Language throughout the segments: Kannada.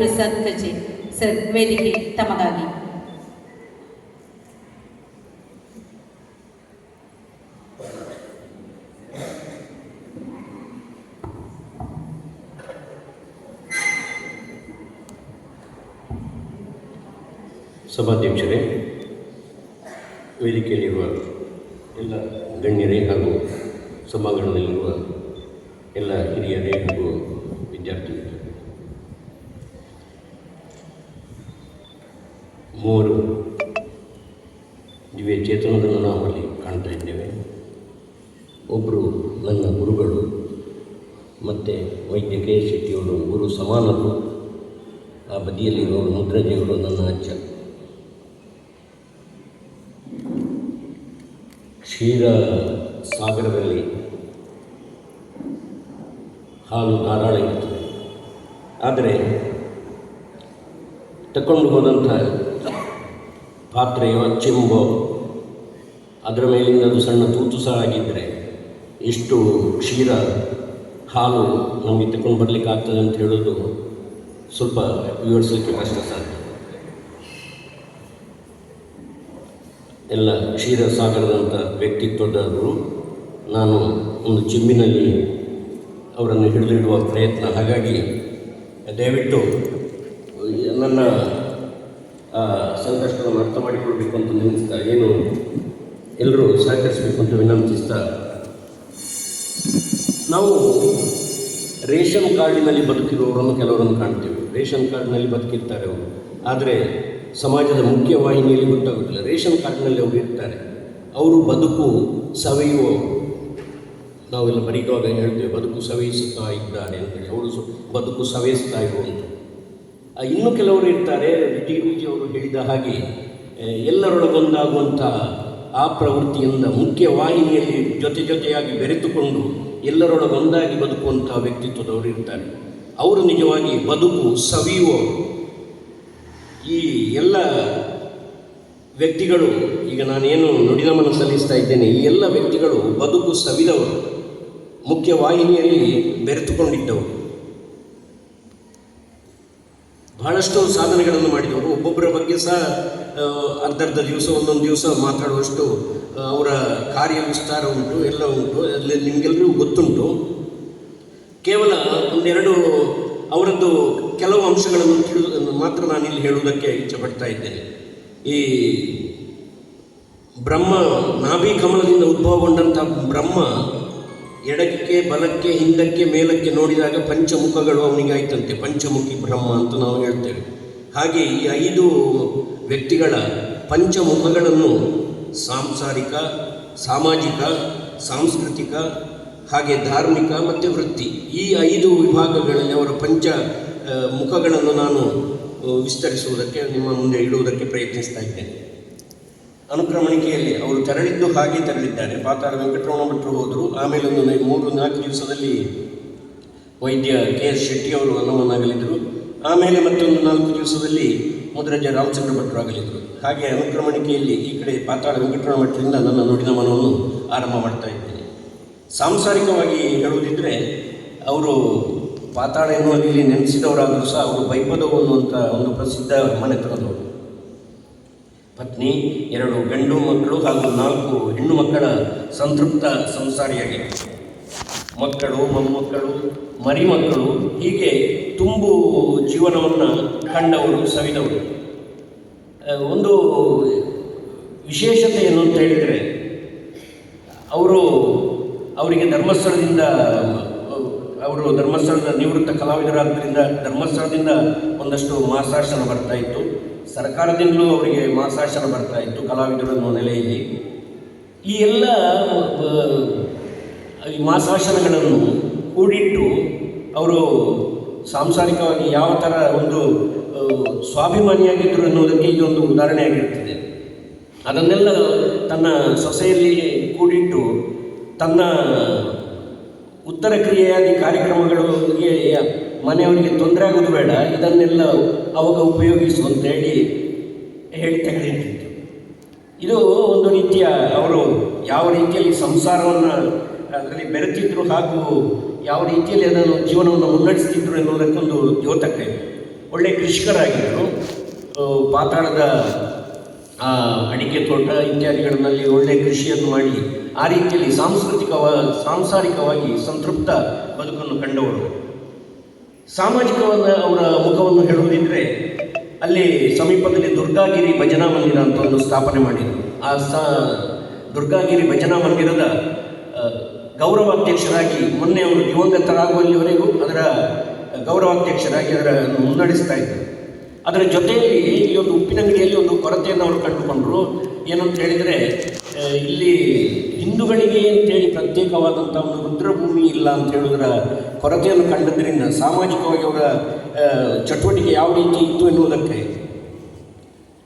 ಪ್ರಸಾದ್ ಕಜೆ ಸರ್ ವೇದಿಕೆ ತಮಗಾಗಿ. ಸಭಾಧ್ಯಕ್ಷರೇ ವೇದಿಕೆಯಲ್ಲಿರುವ ಎಲ್ಲ ಗಣ್ಯರೇ ಹಾಗೂ ಸಭಾಂಗಣದಲ್ಲಿರುವ ಎಲ್ಲ ಹಿರಿಯರೇ ಹಾಗೂ ಮೂವರು ದಿವ್ಯ ಚೇತನದನ್ನು ನಾವು ಅಲ್ಲಿ ಕಾಣ್ತಾ ಇದ್ದೇವೆ. ಒಬ್ಬರು ನನ್ನ ಗುರುಗಳು, ಮತ್ತು ವೈದ್ಯಕೀಯ ಶೆಟ್ಟಿಯವರು ಗುರು ಸಮಾನರು. ಆ ಬದಿಯಲ್ಲಿರೋರು ಮುದ್ರಜಿಯವರು ನನ್ನ ಅಜ್ಜ. ಕ್ಷೀರ ಸಾಗರದಲ್ಲಿ ಹಾಲು ಧಾರಾಳ ಇರುತ್ತದೆ. ಆದರೆ, ತಕೊಂಡು ಹೋದಂಥ ಪಾತ್ರೆಯೋ ಚಿಂಬೋ. ಅದರ ಮೇಲಿಂದ ಅದು ಸಣ್ಣ ತೂತು ಸಹ ಆಗಿದ್ದರೆ ಎಷ್ಟು ಕ್ಷೀರ ಹಾಲು ನಮಗೆ ತಗೊಂಡು ಬರಲಿಕ್ಕೆ ಆಗ್ತದೆ ಅಂತ ಹೇಳೋದು ಸ್ವಲ್ಪ ವಿವರಿಸಲಿಕ್ಕೆ ಕಷ್ಟ ಸಾಧ್ಯ. ಎಲ್ಲ ಕ್ಷೀರ ಸಾಗರದಂಥ ವ್ಯಕ್ತಿತ್ವದವರು, ನಾನು ಒಂದು ಚಿಮ್ಮಿನಲ್ಲಿ ಅವರನ್ನು ಹಿಡಿದಿಡುವ ಪ್ರಯತ್ನ. ಹಾಗಾಗಿ ದಯವಿಟ್ಟು ನನ್ನ ಸಂಕಷ್ಟವನ್ನು ಅರ್ಥ ಮಾಡಿಕೊಳ್ಬೇಕು ಅಂತ ನಿಲ್ಲಿಸ್ತಾ ಏನು ಎಲ್ಲರೂ ಸಹಕರಿಸಬೇಕು ಅಂತ ವಿನಂತಿಸ್ತಾ ನಾವು ರೇಷನ್ ಕಾರ್ಡಿನಲ್ಲಿ ಬದುಕಿರುವವರನ್ನು ಕೆಲವರನ್ನು ಕಾಣ್ತೇವೆ. ರೇಷನ್ ಕಾರ್ಡ್ನಲ್ಲಿ ಬದುಕಿರ್ತಾರೆ ಅವರು. ಆದರೆ ಸಮಾಜದ ಮುಖ್ಯ ವಾಹಿನಿಯಲ್ಲಿ ಗೊತ್ತಾಗೋದಿಲ್ಲ. ರೇಷನ್ ಕಾರ್ಡ್ನಲ್ಲಿ ಅವರು ಇರ್ತಾರೆ. ಅವರು ಬದುಕು ಸವೆಯುವ ನಾವೆಲ್ಲ ಬರೀವಾಗ ಹೇಳ್ತೇವೆ, ಬದುಕು ಸವೆಯಿಸುತ್ತಾ ಇದ್ದಾರೆ ಅಂತೇಳಿ ಅವರು ಬದುಕು ಸವೆಯಿಸ್ತಾ ಇರುವಂಥ ಇನ್ನು ಕೆಲವರು ಇರ್ತಾರೆ, ಡಿ. ವಿಜಿ ಅವರು ಹೇಳಿದ ಹಾಗೆ ಎಲ್ಲರೊಳಗೊಂದಾಗುವಂಥ ಆ ಪ್ರವೃತ್ತಿಯಿಂದ ಮುಖ್ಯ ವಾಹಿನಿಯಲ್ಲಿ ಜೊತೆ ಜೊತೆಯಾಗಿ ಬೆರೆತುಕೊಂಡು ಎಲ್ಲರೊಳಗೊಂದಾಗಿ ಬದುಕುವಂಥ ವ್ಯಕ್ತಿತ್ವದವರು ಇರ್ತಾರೆ. ಅವರು ನಿಜವಾಗಿ ಬದುಕು ಸವಿಯುವವರು ಈ ಎಲ್ಲ ವ್ಯಕ್ತಿಗಳು, ಈಗ ನಾನೇನು ನುಡಿನಮನ ಸಲ್ಲಿಸ್ತಾ ಇದ್ದೇನೆ, ಈ ಎಲ್ಲ ವ್ಯಕ್ತಿಗಳು ಬದುಕು ಸವಿದವರು, ಮುಖ್ಯ ವಾಹಿನಿಯಲ್ಲಿ ಬೆರೆತುಕೊಂಡಿದ್ದವರು. ಬಹಳಷ್ಟು ಸಾಧನೆಗಳನ್ನು ಮಾಡಿದವರು. ಒಬ್ಬೊಬ್ಬರ ಬಗ್ಗೆ ಸಹ ಅರ್ಧರ್ಧ ದಿವಸ, ಒಂದೊಂದು ದಿವಸ ಮಾತಾಡುವಷ್ಟು ಅವರ ಕಾರ್ಯ ವಿಸ್ತಾರ ಉಂಟು, ಎಲ್ಲ ಉಂಟು. ಅಲ್ಲಿ ನಿಮಗೆಲ್ಲರಿಗೂ ಗೊತ್ತುಂಟು. ಕೇವಲ ಒಂದೆರಡು ಅವರದ್ದು ಕೆಲವು ಅಂಶಗಳನ್ನು ತಿಳಿದು, ಮಾತ್ರ ಇಲ್ಲಿ ಹೇಳುವುದಕ್ಕೆ ಇಚ್ಛೆ ಪಡ್ತಾ ಇದ್ದೇನೆ. ಈ ಬ್ರಹ್ಮ, ನಾಭಿ ಕಮಲದಿಂದ ಉದ್ಭವಗೊಂಡಂಥ ಬ್ರಹ್ಮ ಎಡಕ್ಕೆ, ಬಲಕ್ಕೆ, ಹಿಂದಕ್ಕೆ, ಮೇಲಕ್ಕೆ ನೋಡಿದಾಗ ಪಂಚಮುಖಗಳು ಅವನಿಗೆ ಆಯ್ತಂತೆ. ಪಂಚಮುಖಿ ಬ್ರಹ್ಮ ಅಂತ ನಾವು ಹೇಳ್ತೇವೆ. ಹಾಗೆ ಈ ಐದು ವ್ಯಕ್ತಿಗಳ ಪಂಚಮುಖಗಳನ್ನು ಸಾಂಸಾರಿಕ, ಸಾಮಾಜಿಕ, ಸಾಂಸ್ಕೃತಿಕ, ಹಾಗೆ ಧಾರ್ಮಿಕ ಮತ್ತು ವೃತ್ತಿ. ಈ ಐದು ವಿಭಾಗಗಳಲ್ಲಿ ಅವರ ಪಂಚ ಮುಖಗಳನ್ನು ನಾನು ವಿಸ್ತರಿಸುವುದಕ್ಕೆ, ನಿಮ್ಮ ಮುಂದೆ ಇಡುವುದಕ್ಕೆ ಪ್ರಯತ್ನಿಸ್ತಾ ಇದ್ದೇನೆ. ಅನುಕ್ರಮಣಿಕೆಯಲ್ಲಿ ಅವರು ತೆರಳಿದ್ದು ಹಾಗೆ ತೆರಳಿದ್ದಾರೆ. ಪಾತಾಳ ವೆಂಕಟರಮಣ ಭಟ್ರು ಹೋದರು. ಆಮೇಲೆ ಒಂದು ಮೂರು, ನಾಲ್ಕು ದಿವಸದಲ್ಲಿ ವೈದ್ಯ ಕೆ ಎಸ್ ಶೆಟ್ಟಿ ಅವರು ಅನುಮಾನಾಗಲಿದ್ದರು. ಆಮೇಲೆ ಮತ್ತೊಂದು ನಾಲ್ಕು ದಿವಸದಲ್ಲಿ ಮುದ್ರಜ ರಾಮಚಂದ್ರ ಭಟ್ರು ಆಗಲಿದ್ದರು. ಹಾಗೆ ಅನುಕ್ರಮಣಿಕೆಯಲ್ಲಿ ಈ ಕಡೆ ಪಾತಾಳ ವೆಂಕಟರಮಣ ಭಟ್ರಿಂದ ನನ್ನ ನುಡಿದ ಮನವನ್ನು ಆರಂಭ ಮಾಡ್ತಾ ಇದ್ದೇನೆ. ಸಾಂಸಾರಿಕವಾಗಿ ಹೇಳುವುದಿದ್ದರೆ ಅವರು ಪಾತಾಳ ಎನ್ನುವಲ್ಲಿ ನೆನೆಸಿದವರಾದರೂ ಸಹ ಅವರು ಬೈಪದವು ಅನ್ನುವಂಥ ಒಂದು ಪ್ರಸಿದ್ಧ ಮನೆತನದವರು ಪತ್ನಿ, ಎರಡು ಗಂಡು ಮಕ್ಕಳು ಹಾಗೂ ನಾಲ್ಕು ಹೆಣ್ಣು ಮಕ್ಕಳ ಸಂತೃಪ್ತ ಸಂಸಾರಿಯಾಗಿದೆ ಮಕ್ಕಳು, ಮೊಮ್ಮಕ್ಕಳು, ಮರಿಮಕ್ಕಳು ಹೀಗೆ ತುಂಬು ಜೀವನವನ್ನು ಕಂಡವರು, ಸವಿದವರು. ಒಂದು ವಿಶೇಷತೆ ಏನು ಅಂತ ಹೇಳಿದರೆ, ಅವರು ಅವರಿಗೆ ಧರ್ಮಸ್ಥಳದಿಂದ, ಅವರು ಧರ್ಮಸ್ಥಳದ ನಿವೃತ್ತ ಕಲಾವಿದರಾದ್ದರಿಂದ ಧರ್ಮಸ್ಥಳದಿಂದ ಒಂದಷ್ಟು ಮಾಸಾಶನ ಬರ್ತಾ ಇತ್ತು. ಸರ್ಕಾರದಿಂದಲೂ ಅವರಿಗೆ ಮಾಸಾಶನ ಬರ್ತಾ ಇತ್ತು ಕಲಾವಿದರು ನೆಲೆಯಲ್ಲಿ. ಈ ಎಲ್ಲ ಮಾಸಾಶನಗಳನ್ನು ಕೂಡಿಟ್ಟು ಅವರು ಸಾಂಸಾರಿಕವಾಗಿ ಯಾವ ಥರ ಒಂದು ಸ್ವಾಭಿಮಾನಿಯಾಗಿದ್ದರು ಅನ್ನೋದಕ್ಕೆ ಇದೊಂದು ಉದಾಹರಣೆಯಾಗಿರ್ತದೆ ಅದನ್ನೆಲ್ಲ ತನ್ನ ಸೊಸೆಯಲ್ಲಿ ಕೂಡಿಟ್ಟು ತನ್ನ ಉತ್ತರ ಕ್ರಿಯೆಯಾದಿ ಕಾರ್ಯಕ್ರಮಗಳಿಗೆ ಮನೆಯವರಿಗೆ ತೊಂದರೆ ಆಗೋದು ಬೇಡ. ಇದನ್ನೆಲ್ಲ ಅವಾಗ ಉಪಯೋಗಿಸು ಅಂತ ಹೇಳಿ ಹೇಳಿ ಇದು ಒಂದು ರೀತಿಯ ಅವರು ಯಾವ ರೀತಿಯಲ್ಲಿ ಸಂಸಾರವನ್ನು ಅದರಲ್ಲಿ ಬೆರೆತಿದ್ರು ಹಾಗೂ ಯಾವ ರೀತಿಯಲ್ಲಿ ಅದನ್ನು ಜೀವನವನ್ನು ಮುನ್ನಡೆಸ್ತಿದ್ರು ಎನ್ನುವುದಕ್ಕೊಂದು ದ್ಯೋತಕ ಇದೆ. ಒಳ್ಳೆಯ ಕೃಷಿಕರಾಗಿದ್ದರು ಪಾತಾಳದ ಅಡಿಕೆ ತೋಟ ಇತ್ಯಾದಿಗಳಲ್ಲಿ ಒಳ್ಳೆಯ ಕೃಷಿಯನ್ನು ಮಾಡಿ ಆ ರೀತಿಯಲ್ಲಿ ಸಾಂಸ್ಕೃತಿಕವ, ಸಾಂಸಾರಿಕವಾಗಿ ಸಂತೃಪ್ತ ಬದುಕನ್ನು ಕಂಡವರು. ಸಾಮಾಜಿಕವಾದ ಅವರ ಮುಖವನ್ನು ಹೇಳುವುದಿದ್ರೆ ಅಲ್ಲಿ ಸಮೀಪದಲ್ಲಿ ದುರ್ಗಾಗಿರಿ ಭಜನಾ ಮಂದಿರ ಅಂತ ಒಂದು ಸ್ಥಾಪನೆ ಮಾಡಿದರು. ಆ ಸ ದುರ್ಗಾಗಿರಿ ಭಜನಾ ಮಂದಿರದ ಗೌರವಾಧ್ಯಕ್ಷರಾಗಿ ಮೊನ್ನೆ ಅವರು ದಿವಂಗತರಾಗುವಲ್ಲಿವರೆಗೂ ಅದರ ಗೌರವಾಧ್ಯಕ್ಷರಾಗಿ ಅದರ ಮುನ್ನಡೆಸ್ತಾ ಇದ್ದರು. ಅದರ ಜೊತೆಯಲ್ಲಿ ಈ ಒಂದು ಉಪ್ಪಿನಂಗಡಿಯಲ್ಲಿ ಒಂದು ಕೊರತೆಯನ್ನು ಅವರು ಕಂಡುಕೊಂಡರು. ಏನಂತ ಹೇಳಿದರೆ ಇಲ್ಲಿ ಹಿಂದೂಗಳಿಗೆ ಅಂತೇಳಿ ಪ್ರತ್ಯೇಕವಾದಂಥ ಒಂದು ರುದ್ರಭೂಮಿ ಇಲ್ಲ ಅಂತ ಹೇಳಿದ್ರ ಕೊರತೆಯನ್ನು ಕಂಡದ್ರಿಂದ ಸಾಮಾಜಿಕವಾಗಿ ಅವರ ಚಟುವಟಿಕೆ ಯಾವ ರೀತಿ ಇತ್ತು ಎನ್ನುವುದಕ್ಕೆ?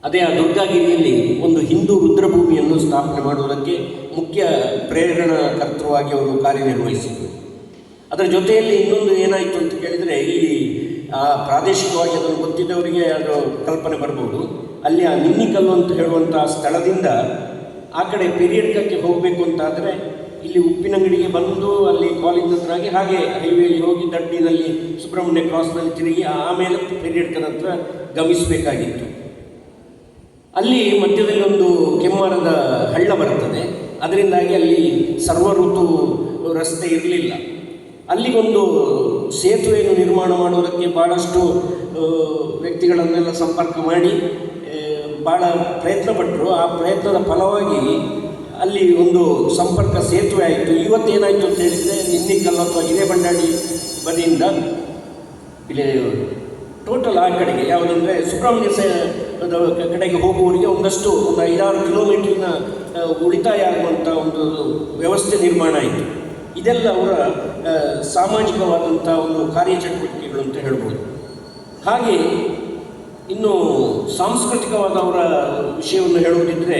ಅದೇ ಆ ದುರ್ಗಾಗಿರಿಯಲ್ಲಿ ಒಂದು ಹಿಂದೂ ರುದ್ರಭೂಮಿಯನ್ನು ಸ್ಥಾಪನೆ ಮಾಡುವುದಕ್ಕೆ ಮುಖ್ಯ ಪ್ರೇರಣಾಕರ್ತೃವಾಗಿ ಅವರು ಕಾರ್ಯನಿರ್ವಹಿಸಿದರು. ಅದರ ಜೊತೆಯಲ್ಲಿ ಇನ್ನೊಂದು ಏನಾಯಿತು ಅಂತ ಕೇಳಿದರೆ ಈ, ಆ, ಪ್ರಾದೇಶಿಕವಾಗಿ ಅದನ್ನು ಗೊತ್ತಿದ್ದವರಿಗೆ ಅದು ಕಲ್ಪನೆ ಬರ್ಬೋದು. ಅಲ್ಲಿ ಆ ನಿನ್ನಿಕಲ್ಲು ಅಂತ ಹೇಳುವಂಥ ಸ್ಥಳದಿಂದ ಆ ಕಡೆ ಪೆರಿಯಡ್ಕಕ್ಕೆ ಹೋಗಬೇಕು ಅಂತಾದರೆ ಇಲ್ಲಿ ಉಪ್ಪಿನಂಗಡಿಗೆ ಬಂದು ಅಲ್ಲಿ ಕಾಲೇಜ್ ಹತ್ರ ಆಗಿ ಹಾಗೆ ಹೈವೇಲಿ ಹೋಗಿ ದಡ್ಡಿನಲ್ಲಿ ಸುಬ್ರಹ್ಮಣ್ಯ ಕ್ರಾಸ್ನಲ್ಲಿ ತಿರುಗಿ ಆಮೇಲೆ ಪೆರಿಯಡ್ಕರ್ ಹತ್ರ ಗಮಿಸಬೇಕಾಗಿತ್ತು. ಅಲ್ಲಿ ಮಧ್ಯದಲ್ಲಿ ಒಂದು ಕೆಮ್ಮಾರದ ಹಳ್ಳ ಬರ್ತದೆ ಅದರಿಂದಾಗಿ ಅಲ್ಲಿ ಸರ್ವ ಋತು ರಸ್ತೆ ಇರಲಿಲ್ಲ. ಅಲ್ಲಿಗೊಂದು ಸೇತುವೆಯನ್ನು ನಿರ್ಮಾಣ ಮಾಡುವುದಕ್ಕೆ ಭಾಳಷ್ಟು ವ್ಯಕ್ತಿಗಳನ್ನೆಲ್ಲ ಸಂಪರ್ಕ ಮಾಡಿ ಭಾಳ ಪ್ರಯತ್ನ ಪಟ್ಟರು ಆ ಪ್ರಯತ್ನದ ಫಲವಾಗಿ ಅಲ್ಲಿ ಒಂದು ಸಂಪರ್ಕ ಸೇತುವೆ ಆಯಿತು. ಇವತ್ತೇನಾಯಿತು ಅಂತ ಹೇಳಿದರೆ, ನಿನ್ನಿಕಲ್ಲು ಅಥವಾ ಹಿರೇಬಂಡಾಡಿ ಬದಿಯಿಂದ ಇಲ್ಲಿ ಟೋಟಲ್ ಆ ಕಡೆಗೆ, ಯಾವುದಂದರೆ ಸುಬ್ರಹ್ಮಣ್ಯ ಸ ಕಡೆಗೆ ಹೋಗುವವರಿಗೆ ಒಂದಷ್ಟು ಒಂದು ಐದಾರು ಕಿಲೋಮೀಟ್ರಿನ ಉಳಿತಾಯ ಆಗುವಂಥ ಒಂದು ವ್ಯವಸ್ಥೆ ನಿರ್ಮಾಣ ಆಯಿತು. ಇದೆಲ್ಲ ಅವರ ಸಾಮಾಜಿಕವಾದಂಥ ಒಂದು ಕಾರ್ಯಚಟುವಟಿಕೆಗಳು ಅಂತ ಹೇಳ್ಬೋದು. ಹಾಗೆ ಇನ್ನು ಸಾಂಸ್ಕೃತಿಕವಾದ ಅವರ ವಿಷಯವನ್ನು ಹೇಳುವುದಿದ್ದರೆ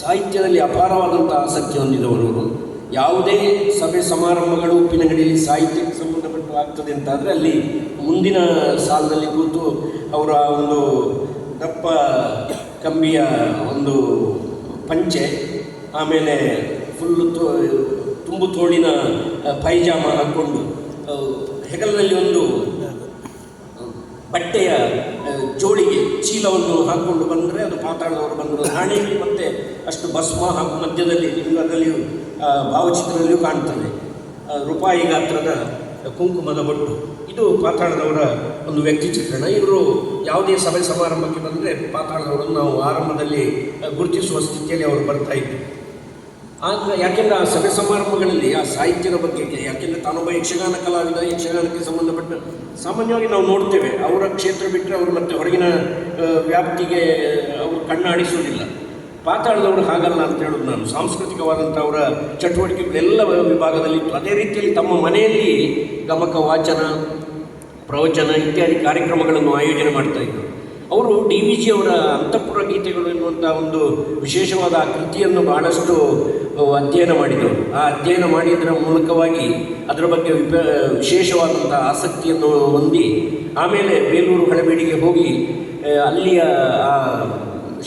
ಸಾಹಿತ್ಯದಲ್ಲಿ ಅಪಾರವಾದಂಥ ಆಸಕ್ತಿ ಹೊಂದಿದವರು. ಯಾವುದೇ ಸಭೆ ಸಮಾರಂಭಗಳು ಉಪ್ಪಿನಂಗಡಿಯಲ್ಲಿ ಸಾಹಿತ್ಯಕ್ಕೆ ಸಂಬಂಧಪಟ್ಟು ಆಗ್ತದೆ ಅಂತಾದರೆ ಅಲ್ಲಿ ಮುಂದಿನ ಸಾಲದಲ್ಲಿ ಕೂತು ಅವರ ಒಂದು ದಪ್ಪ ಕಂಬಿಯ ಒಂದು ಪಂಚೆ, ಆಮೇಲೆ ಫುಲ್ಲು ತೋ, ತುಂಬು ತೋಳಿನ ಪೈಜಾಮ ಹಾಕ್ಕೊಂಡು ಹೆಗಲಿನಲ್ಲಿ ಒಂದು ಬಟ್ಟೆಯ ಜೋಳಿಗೆ ಚೀಲವನ್ನು ಹಾಕ್ಕೊಂಡು ಬಂದರೆ ಅದು ಪಾತಾಳದವರು ಬಂದರು. ಹಣೆಯಲ್ಲಿ ಮತ್ತೆ ಅಷ್ಟು ಭಸ್ಮ ಹಾಗೂ ಮಧ್ಯದಲ್ಲಿ ಆ, ಭಾವಚಿತ್ರದಲ್ಲಿಯೂ ಕಾಣ್ತದೆ. ರೂಪಾಯಿ ಗಾತ್ರದ ಕುಂಕುಮದ ಬಟ್ಟು ಇದು ಪಾತಾಳದವರ ಒಂದು ವ್ಯಕ್ತಿ ಚಿತ್ರಣ ಇವರು ಯಾವುದೇ ಸಭೆ ಸಮಾರಂಭಕ್ಕೆ ಬಂದರೆ ಪಾತಾಳದವರನ್ನು ನಾವು ಆರಂಭದಲ್ಲಿ ಗುರುತಿಸುವ ಸ್ಥಿತಿಯಲ್ಲಿ ಅವರು ಬರ್ತಾ ಇದ್ರು ಆಗ ಯಾಕೆಂದರೆ ಆ ಸಭೆ ಸಮಾರಂಭಗಳಲ್ಲಿ ಆ ಸಾಹಿತ್ಯದ ಬಗ್ಗೆ ಯಾಕೆಂದರೆ ತಾನೊಬ್ಬ ಯಕ್ಷಗಾನ ಕಲಾವಿದ, ಯಕ್ಷಗಾನಕ್ಕೆ ಸಂಬಂಧಪಟ್ಟ ಸಾಮಾನ್ಯವಾಗಿ ನಾವು ನೋಡ್ತೇವೆ. ಅವರ ಕ್ಷೇತ್ರ ಬಿಟ್ಟರೆ ಅವರು ಮತ್ತೆ ಹೊರಗಿನ ವ್ಯಾಪ್ತಿಗೆ ಅವರು ಕಣ್ಣಾಡಿಸುವುದಿಲ್ಲ ಪಾತಾಳದವರು ಹಾಗಲ್ಲ ಅಂತ ಹೇಳೋದು ನಾನು. ಸಾಂಸ್ಕೃತಿಕವಾದಂಥ ಅವರ ಚಟುವಟಿಕೆಗಳೆಲ್ಲ ವಿಭಾಗದಲ್ಲಿ ಅದೇ ರೀತಿಯಲ್ಲಿ ತಮ್ಮ ಮನೆಯಲ್ಲಿ ಗಮಕ ವಾಚನ, ಪ್ರವಚನ ಇತ್ಯಾದಿ ಕಾರ್ಯಕ್ರಮಗಳನ್ನು ಆಯೋಜನೆ ಮಾಡ್ತಾ ಇದ್ದರು. ಅವರು ಡಿ ವಿ ಜಿ ಅವರ ಅಂತಃಪುರ ಗೀತೆಗಳು ಎನ್ನುವಂಥ ಒಂದು ವಿಶೇಷವಾದ ಕೃತಿಯನ್ನು ಬಹಳಷ್ಟು ಅಧ್ಯಯನ ಮಾಡಿದರು. ಆ ಅಧ್ಯಯನ ಮಾಡಿದ್ರ ಮೂಲಕವಾಗಿ ಅದರ ಬಗ್ಗೆ ವಿಪ ವಿಶೇಷವಾದಂಥ ಆಸಕ್ತಿಯನ್ನು ಹೊಂದಿ, ಆಮೇಲೆ ಬೇಲೂರು ಹಳೆಬೀಡಿಗೆ ಹೋಗಿ ಅಲ್ಲಿಯ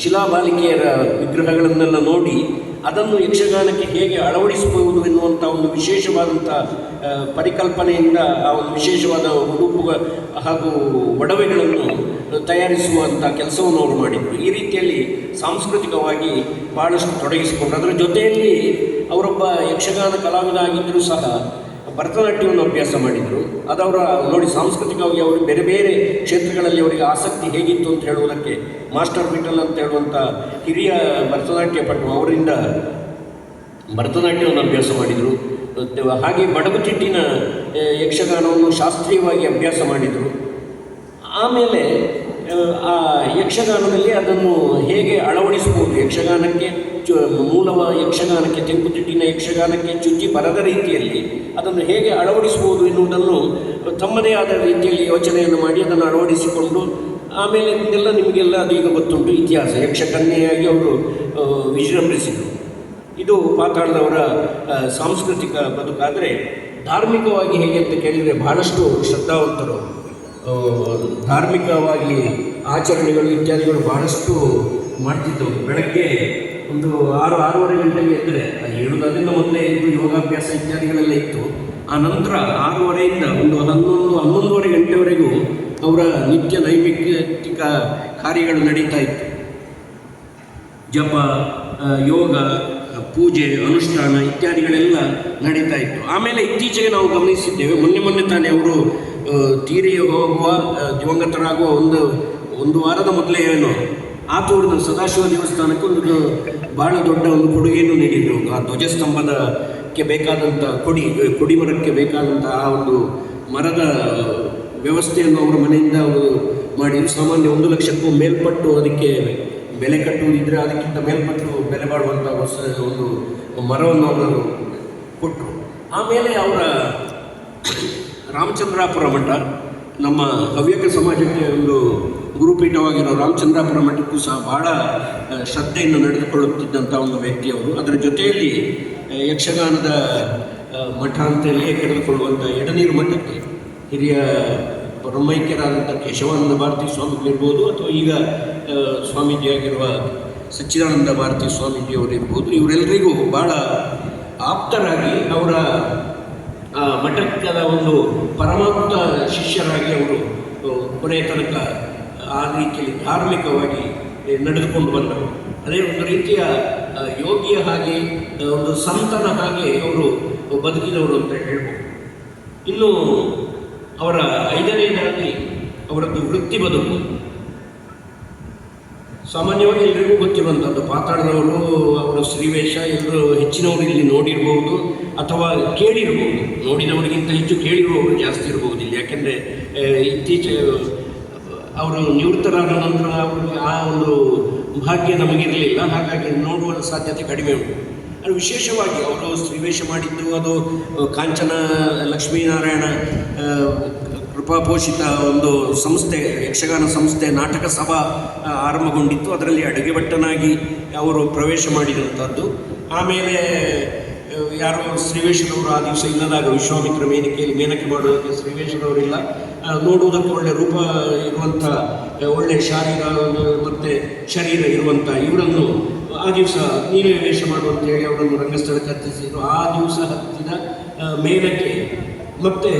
ಶಿಲಾಬಾಲಿಕೆಯರ ವಿಗ್ರಹಗಳನ್ನೆಲ್ಲ ನೋಡಿ ಅದನ್ನು ಯಕ್ಷಗಾನಕ್ಕೆ ಹೇಗೆ ಅಳವಡಿಸಬಹುದು ಎನ್ನುವಂಥ ಒಂದು ವಿಶೇಷವಾದಂಥ ಪರಿಕಲ್ಪನೆಯಿಂದ ಆ ಒಂದು ವಿಶೇಷವಾದ ಉಡುಪುಗ ಹಾಗೂ ಒಡವೆಗಳನ್ನು ತಯಾರಿಸುವಂಥ ಕೆಲಸವನ್ನು ಅವರು ಮಾಡಿದರು. ಈ ರೀತಿಯಲ್ಲಿ ಸಾಂಸ್ಕೃತಿಕವಾಗಿ ಭಾಳಷ್ಟು ತೊಡಗಿಸಿಕೊಂಡರು. ಅದರ ಜೊತೆಯಲ್ಲಿ ಅವರೊಬ್ಬ ಯಕ್ಷಗಾನ ಕಲಾವಿದ ಆಗಿದ್ದರೂ ಸಹ ಭರತನಾಟ್ಯವನ್ನು ಅಭ್ಯಾಸ ಮಾಡಿದರು. ಅವರ, ನೋಡಿ, ಸಾಂಸ್ಕೃತಿಕವಾಗಿ ಅವರು ಬೇರೆ ಬೇರೆ ಕ್ಷೇತ್ರಗಳಲ್ಲಿ ಅವರಿಗೆ ಆಸಕ್ತಿ ಹೇಗಿತ್ತು ಅಂತ ಹೇಳುವುದಕ್ಕೆ ಮಾಸ್ಟರ್ ಮಿಟಲ್ ಅಂತ ಹೇಳುವಂಥ ಹಿರಿಯ ಭರತನಾಟ್ಯ ಪಟು ಅವರಿಂದ ಭರತನಾಟ್ಯವನ್ನು ಅಭ್ಯಾಸ ಮಾಡಿದರು. ಹಾಗೆ ಬಡಗುತಿಟ್ಟಿನ ಯಕ್ಷಗಾನವನ್ನು ಶಾಸ್ತ್ರೀಯವಾಗಿ ಅಭ್ಯಾಸ ಮಾಡಿದರು. ಆಮೇಲೆ, ಆ ಯಕ್ಷಗಾನದಲ್ಲಿ ಅದನ್ನು ಹೇಗೆ ಅಳವಡಿಸಬಹುದು? ಯಕ್ಷಗಾನಕ್ಕೆ ಮೂಲವ ಯಕ್ಷಗಾನಕ್ಕೆ, ತೆಂಕುತಿಟ್ಟಿನ ಯಕ್ಷಗಾನಕ್ಕೆ ಚುಚ್ಚಿ ಬರದ ರೀತಿಯಲ್ಲಿ ಅದನ್ನು ಹೇಗೆ ಅಳವಡಿಸಬಹುದು ಎನ್ನುವುದನ್ನು ತಮ್ಮದೇ ಆದ ರೀತಿಯಲ್ಲಿ ಯೋಚನೆಯನ್ನು ಮಾಡಿ ಅದನ್ನು ಅಳವಡಿಸಿಕೊಂಡು ಆಮೇಲೆ ಇದೆಲ್ಲ ನಿಮಗೆಲ್ಲ ಅದು ಈಗ ಗೊತ್ತುಂಟು, ಇತಿಹಾಸ. ಯಕ್ಷಕನ್ಯೆಯಾಗಿ ಅವರು ವಿಜೃಂಭಿಸಿದರು. ಇದು ಪಾತಾಳದವರ ಸಾಂಸ್ಕೃತಿಕ ಬದುಕಾದರೆ ಧಾರ್ಮಿಕವಾಗಿ ಹೇಗೆ ಅಂತ ಕೇಳಿದರೆ ಬಹಳಷ್ಟು ಶ್ರದ್ಧಾವಂತರು. ಧಾರ್ಮಿಕವಾಗಿ ಆಚರಣೆಗಳು ಇತ್ಯಾದಿಗಳು ಬಹಳಷ್ಟು ಮಾಡ್ತಿದ್ದವು. ಬೆಳಗ್ಗೆ ಒಂದು ಆರು, ಆರೂವರೆ ಗಂಟೆಗೆ ಎದ್ದರೆ ಏಳುವುದರಿಂದ ಮೊದಲೇ ಇದು ಯೋಗಾಭ್ಯಾಸ ಇತ್ಯಾದಿಗಳೆಲ್ಲ ಇತ್ತು. ಆ ನಂತರ ಆರೂವರೆಯಿಂದ ಒಂದು ಹನ್ನೊಂದು, ಹನ್ನೊಂದುವರೆ ಗಂಟೆವರೆಗೂ ಅವರ ನಿತ್ಯ ನೈಮಿತ್ತಿಕ ಕಾರ್ಯಗಳು ನಡೀತಾ ಇತ್ತು. ಜಪ ಯೋಗ ಪೂಜೆ, ಅನುಷ್ಠಾನ ಇತ್ಯಾದಿಗಳೆಲ್ಲ ನಡೀತಾ ಇತ್ತು. ಆಮೇಲೆ ಇತ್ತೀಚೆಗೆ ನಾವು ಗಮನಿಸಿದ್ದೇವೆ, ಮೊನ್ನೆ ಮೊನ್ನೆ ತಾನೇ ಅವರು ತೀರಿ ಹೋಗುವ ಆ, ದಿವಂಗತರಾಗುವ ಒಂದು ಒಂದು ವಾರದ ಮೊದಲೇ ಏನು ಆತೂರಿನ ಸದಾಶಿವ ದೇವಸ್ಥಾನಕ್ಕೆ ಒಂದು ಭಾಳ ದೊಡ್ಡ ಒಂದು ಕೊಡುಗೆಯನ್ನು ನೀಡಿದರು. ಆ ಧ್ವಜಸ್ತಂಭದಕ್ಕೆ ಬೇಕಾದಂಥ ಕೊಡಿ ಕೊಡಿಮರಕ್ಕೆ ಬೇಕಾದಂಥ ಆ ಒಂದು ಮರದ ವ್ಯವಸ್ಥೆಯನ್ನು ಅವರ ಮನೆಯಿಂದ ಅವರು ಮಾಡಿ ಸಾಮಾನ್ಯ ಒಂದು ಲಕ್ಷಕ್ಕೂ ಮೇಲ್ಪಟ್ಟು ಅದಕ್ಕೆ ಬೆಲೆ ಕಟ್ಟುವುದಿದ್ದರೆ ಅದಕ್ಕಿಂತ ಮೇಲ್ಪಟ್ಟು ಬೆಲೆ ಬಾಳುವಂಥ ಹೊಸ ಒಂದು ಮರವನ್ನು ಅವರು ಕೊಟ್ಟರು ಆಮೇಲೆ ಅವರ ರಾಮಚಂದ್ರಾಪುರ ಮಠ, ನಮ್ಮ ಹವ್ಯಕ ಸಮಾಜಕ್ಕೆ ಒಂದು ಗುರುಪೀಠವಾಗಿರೋ ರಾಮಚಂದ್ರಾಪುರ ಮಠಕ್ಕೂ ಸಹ ಬಹಳ ಶ್ರದ್ಧೆಯನ್ನು ನಡೆದುಕೊಳ್ಳುತ್ತಿದ್ದಂಥ ಒಂದು ವ್ಯಕ್ತಿಯವರು ಅದರ ಜೊತೆಯಲ್ಲಿ ಯಕ್ಷಗಾನದ ಮಠ ಅಂತೇಳಿ ಕರೆದುಕೊಳ್ಳುವಂಥ ಎಡನೀರು ಮಠಕ್ಕೆ ಹಿರಿಯ ಬ್ರಹ್ಮೈಕ್ಯರಾದಂಥ ಕೇಶವಾನಂದ ಭಾರತಿ ಸ್ವಾಮಿಗಳಿರ್ಬೋದು ಅಥವಾ ಈಗ ಸ್ವಾಮೀಜಿಯಾಗಿರುವ ಸಚ್ಚಿದಾನಂದ ಭಾರತಿ ಸ್ವಾಮೀಜಿಯವರಿರ್ಬೋದು. ಇವರೆಲ್ಲರಿಗೂ ಭಾಳ ಆಪ್ತರಾಗಿ ಅವರ ಮಠಕ್ಕದ ಒಂದು ಪರಮಾಪ್ತ ಶಿಷ್ಯರಾಗಿ ಅವರು ಕೊನೆಯ ತನಕ ಆ ರೀತಿಯಲ್ಲಿ ಧಾರ್ಮಿಕವಾಗಿ ನಡೆದುಕೊಂಡು ಬಂದರು ಅದೇ ಒಂದು ರೀತಿಯ ಯೋಗಿಯ ಹಾಗೆ ಒಂದು ಸಂತನ ಹಾಗೆ ಅವರು ಬದುಕಿದವರು ಅಂತ ಹೇಳ್ಬೋದು. ಇನ್ನು ಅವರ ಐದನೇದಾಗಿ ಅವರದ್ದು ವೃತ್ತಿ ಬದುಕು. ಸಾಮಾನ್ಯವಾಗಿ ಎಲ್ರಿಗೂ ಗೊತ್ತಿರುವಂಥದ್ದು, ಪಾತಾಳದವರು ಶ್ರೀವೇಷ ಎಲ್ಲರೂ ಹೆಚ್ಚಿನವರು ಇಲ್ಲಿ ನೋಡಿರ್ಬೋದು ಅಥವಾ ಕೇಳಿರ್ಬೋದು. ನೋಡಿದವರಿಗಿಂತ ಹೆಚ್ಚು ಕೇಳಿರುವವರು ಜಾಸ್ತಿ ಇರಬಹುದು ಇಲ್ಲಿ. ಯಾಕೆಂದರೆ ಇತ್ತೀಚೆಗೆ ಅವರು ನಿವೃತ್ತರಾದ ನಂತರ ಅವರು ಆ ಒಂದು ಭಾಗ್ಯ ನಮಗಿರಲಿಲ್ಲ. ಹಾಗಾಗಿ ನೋಡುವ ಸಾಧ್ಯತೆ ಕಡಿಮೆ ಉಂಟು. ಅದು ವಿಶೇಷವಾಗಿ ಅವರು ಸ್ತ್ರೀವೇಶ ಮಾಡಿದ್ದು, ಅದು ಕಾಂಚನ ಲಕ್ಷ್ಮೀನಾರಾಯಣ ಆ, ಕೃಪಾಪೋಷಿತ ಒಂದು ಸಂಸ್ಥೆ ಯಕ್ಷಗಾನ ಸಂಸ್ಥೆ ನಾಟಕ ಸಭಾ ಆರಂಭಗೊಂಡಿತ್ತು. ಅದರಲ್ಲಿ ಅಡುಗೆ ಭಟ್ಟನಾಗಿ ಅವರು ಪ್ರವೇಶ ಮಾಡಿದಂಥದ್ದು. ಆಮೇಲೆ ಯಾರು ಶ್ರೀವೇಶ್ವರವರು ಆ ದಿವಸ ಇಲ್ಲದಾಗ ವಿಶ್ವಾಮಿತ್ರ ಮೇನಿಕೆಯಲ್ಲಿ ಮೇನಕೆ ಮಾಡೋದಕ್ಕೆ ಶ್ರೀವೇಶ್ವರವರಿಲ್ಲ ನೋಡುವುದಕ್ಕೆ ಒಳ್ಳೆ ರೂಪ ಇರುವಂಥ ಒಳ್ಳೆ ಶಾರೀರ ಮತ್ತು ಶರೀರ ಇರುವಂಥ ಇವರನ್ನು ಆ ದಿವಸ ನೀವೇ ವೇಷ ಮಾಡು ಅಂತ ಹೇಳಿ ಅವರನ್ನು ರಂಗಸ್ಥಳಕ್ಕೆ ಹತ್ತಿಸಿದ್ರು. ಆ ದಿವಸ ಹತ್ತಿದ ಮೇನಕೆ ಮತ್ತೆ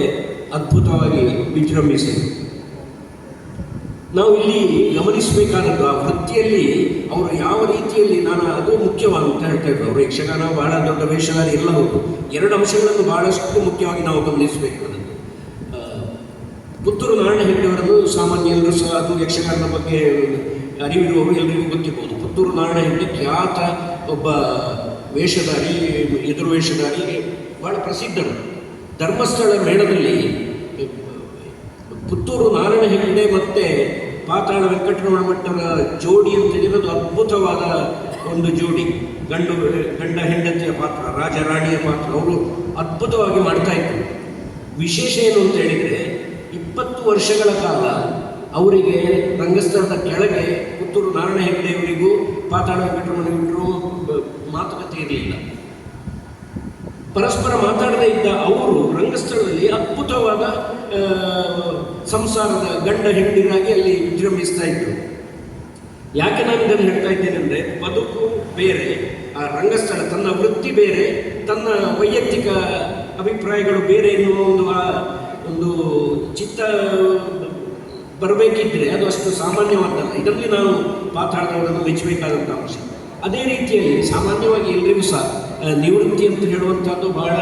ಅದ್ಭುತವಾಗಿ ವಿಜೃಂಭಿಸಿದರು ನಾವು ಇಲ್ಲಿ ಗಮನಿಸಬೇಕಾದದ್ದು ಆ ವೃತ್ತಿಯಲ್ಲಿ ಅವರು ಯಾವ ರೀತಿಯಲ್ಲಿ ನಾನು ಅದು ಮುಖ್ಯವಾದ ಅಂತ ಹೇಳ್ತಾ ಇದ್ದರು ಅವರು ಯಕ್ಷಗಾನ ಬಹಳ ದೊಡ್ಡ ವೇಷಗಾರ ಎಲ್ಲ ಹೌದು ಎರಡು ಅಂಶಗಳನ್ನು ಬಹಳಷ್ಟು ಮುಖ್ಯವಾಗಿ ನಾವು ಗಮನಿಸಬೇಕು ಅದನ್ನು ಪುತ್ತೂರು ನಾರಾಯಣ ಹೆಗ್ಡೆಯವರನ್ನು ಸಾಮಾನ್ಯ ಎಲ್ಲರೂ ಸಹ ಅದು ಯಕ್ಷಗಾನದ ಬಗ್ಗೆ ಅರಿವಿರುವವರು ಎಲ್ಲರಿಗೂ ಗೊತ್ತಿರ್ಬೋದು. ಪುತ್ತೂರು ನಾರಾಯಣ ಹೆಗ್ಡೆ ಖ್ಯಾತ ಒಬ್ಬ ವೇಷಧಾರಿ, ಎದುರು ವೇಷಧಾರಿ, ಬಹಳ ಪ್ರಸಿದ್ಧರು. ಧರ್ಮಸ್ಥಳ ಮೇಳದಲ್ಲಿ ಪುತ್ತೂರು ನಾರಾಯಣ ಹೆಗ್ಡೆ ಮತ್ತು ಪಾತಾಳ ವೆಂಕಟರಮಣ ಭಟ್ಟರ ಜೋಡಿ ಅಂತ ಹೇಳಿರೋದು ಅದ್ಭುತವಾದ ಒಂದು ಜೋಡಿ. ಗಂಡು, ಗಂಡ, ಹೆಂಡತಿಯ ಪಾತ್ರ, ರಾಜ, ರಾಣಿಯ ಪಾತ್ರ. ಅವರು ಅದ್ಭುತವಾಗಿ ಮಾಡ್ತಾ ಇದ್ರು. ವಿಶೇಷ ಏನು ಅಂತ ಹೇಳಿದರೆ, ಇಪ್ಪತ್ತು ವರ್ಷಗಳ ಕಾಲ ಅವರಿಗೆ ರಂಗಸ್ಥಳದ ಕೆಳಗೆ ಪುತ್ತೂರು ನಾರಾಯಣ ಹೆಗ್ಡೆಯವರಿಗೂ, ಪಾತಾಳ ವೆಂಕಟರಮಣಗಿಟ್ಟರು ಮಾತುಕತೆ ಇರಲಿಲ್ಲ. ಪರಸ್ಪರ ಮಾತಾಡದೇ ಇದ್ದ ಅವರು ರಂಗಸ್ಥಳದಲ್ಲಿ ಅದ್ಭುತವಾದ ಸಂಸಾರದ ಗಂಡ ಹೆಂಡಿರಾಗಿ ಅಲ್ಲಿ ವಿಜೃಂಭಿಸ್ತಾ ಇದ್ರು. ಯಾಕೆ ನಾನು ಇದನ್ನು ಹೇಳ್ತಾ ಇದ್ದೇನೆ ಅಂದರೆ ಬದುಕು ಬೇರೆ, ಆ ರಂಗಸ್ಥಳ ತನ್ನ ವೃತ್ತಿ ಬೇರೆ, ತನ್ನ ವೈಯಕ್ತಿಕ ಅಭಿಪ್ರಾಯಗಳು ಬೇರೆ ಎನ್ನುವ ಒಂದು, ಆ, ಒಂದು ಚಿತ್ತ ಬರಬೇಕಿದ್ರೆ ಅದು ಅಷ್ಟು ಸಾಮಾನ್ಯವಾದಲ್ಲ. ಇದರಲ್ಲಿ ನಾನು ಪಾತಾಳದವರನ್ನು ಮೆಚ್ಚಬೇಕಾದಂಥ ಅಂಶ. ಅದೇ ರೀತಿಯಲ್ಲಿ ಸಾಮಾನ್ಯವಾಗಿ ಎಲ್ಲರಿಗೂ ಸಹ ನಿವೃತ್ತಿ ಅಂತ ಹೇಳುವಂಥದ್ದು ಬಹಳ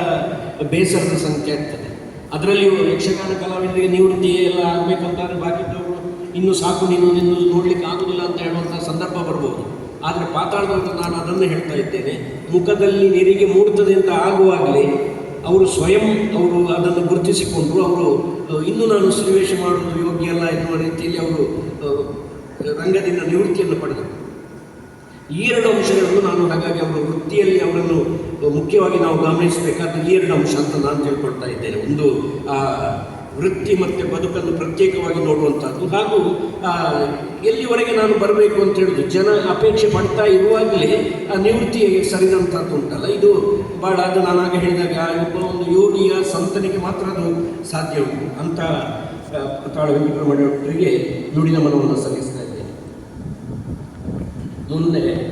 ಬೇಸರದ ಸಂಖ್ಯೆ ಆಗ್ತದೆ. ಅದರಲ್ಲಿ ಯಕ್ಷಗಾನ ಕಲಾವಿದರಿಗೆ ನಿವೃತ್ತಿ ಎಲ್ಲ ಆಗಬೇಕಂತಾರೆ ಬಾಕಿದ್ದವರು ಇನ್ನೂ ಸಾಕು ನೀನು ನಿನ್ನ ನೋಡಲಿಕ್ಕೆ ಆಗೋದಿಲ್ಲ ಅಂತ ಹೇಳುವಂಥ ಸಂದರ್ಭ ಬರ್ಬೋದು. ಆದರೆ ಪಾತಾಳದಂತ ನಾನು ಅದನ್ನು ಹೇಳ್ತಾ ಇದ್ದೇನೆ, ಮುಖದಲ್ಲಿ ನೆರಿಗೆ ಮೂಡ್ತದೆ ಅಂತ ಆಗುವಾಗಲೇ ಅವರು ಸ್ವಯಂ ಅವರು ಅದನ್ನು ಗುರುತಿಸಿಕೊಂಡರು. ಅವರು ಇನ್ನೂ ನಾನು ಸನ್ನಿವೇಶ ಮಾಡುವುದು ಯೋಗ್ಯ ಅಲ್ಲ ಎನ್ನುವ ರೀತಿಯಲ್ಲಿ ಅವರು ರಂಗದಿಂದ ನಿವೃತ್ತಿಯನ್ನು ಪಡೆದರು. ಈ ಎರಡು ಅಂಶಗಳನ್ನು ನಾನು ಹಾಗಾಗಿ ಅವರ ವೃತ್ತಿಯಲ್ಲಿ ಅವರನ್ನು ಮುಖ್ಯವಾಗಿ ನಾವು ಗಮನಿಸಬೇಕಾದ ಈ ಎರಡು ಅಂಶ ಅಂತ ನಾನು ತಿಳ್ಕೊಳ್ತಾ ಇದ್ದೇನೆ. ಒಂದು ವೃತ್ತಿ ಮತ್ತು ಬದುಕನ್ನು ಪ್ರತ್ಯೇಕವಾಗಿ ನೋಡುವಂಥದ್ದು. ಹಾಗೂ ಎಲ್ಲಿವರೆಗೆ ನಾನು ಬರಬೇಕು ಅಂತ ಹೇಳಿದ್ರು ಜನ ಅಪೇಕ್ಷೆ ಪಡ್ತಾ ಇರುವಾಗಲೇ, ಆ, ನಿವೃತ್ತಿ ಸರಿದಂಥದ್ದು ಉಂಟಲ್ಲ. ಇದು ಭಾಳ ಅದು ನಾನು ಆಗ ಹೇಳಿದಾಗ ಒಬ್ಬ ಒಂದು ಯೋಗಿಯ ಸಂತನಿಗೆ ಮಾತ್ರ ಅದು ಸಾಧ್ಯ ಉಂಟು. ಅಂತ ತಾಳ ವೆಂಕಟರಮಣರಿಗೆ ನುಡಿದ ಮನವನ್ನು ಸಲ್ಲಿಸ್ತಾ ಇದ್ದೇನೆ ಮುಂದೆ